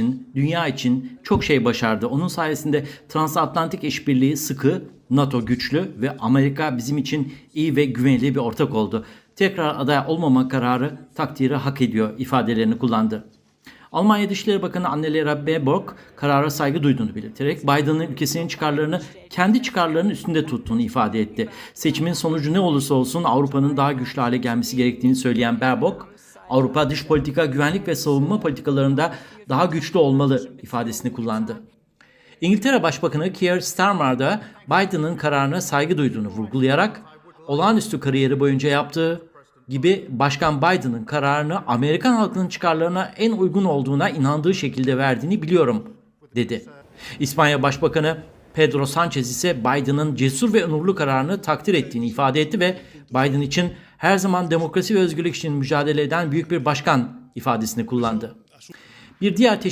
için, dünya için çok şey başardı. Onun sayesinde transatlantik işbirliği sıkı, NATO güçlü ve Amerika bizim için iyi ve güvenilir bir ortak oldu. Tekrar aday olmama kararı takdiri hak ediyor ifadelerini kullandı. Almanya Dışişleri Bakanı Annalena Baerbock karara saygı duyduğunu belirterek Biden'ın ülkesinin çıkarlarını kendi çıkarlarının üstünde tuttuğunu ifade etti. Seçimin sonucu ne olursa olsun Avrupa'nın daha güçlü hale gelmesi gerektiğini söyleyen Baerbock, Avrupa dış politika, güvenlik ve savunma politikalarında daha güçlü olmalı ifadesini kullandı. İngiltere Başbakanı Keir Starmer da Biden'ın kararına saygı duyduğunu vurgulayarak olağanüstü kariyeri boyunca yaptığı gibi Başkan Biden'ın kararını Amerikan halkının çıkarlarına en uygun olduğuna inandığı şekilde verdiğini biliyorum dedi. İspanya Başbakanı Pedro Sanchez ise Biden'ın cesur ve onurlu kararını takdir ettiğini ifade etti ve Biden için her zaman demokrasi ve özgürlük için mücadele eden büyük bir başkan ifadesini kullandı. Bir diğer teşekkür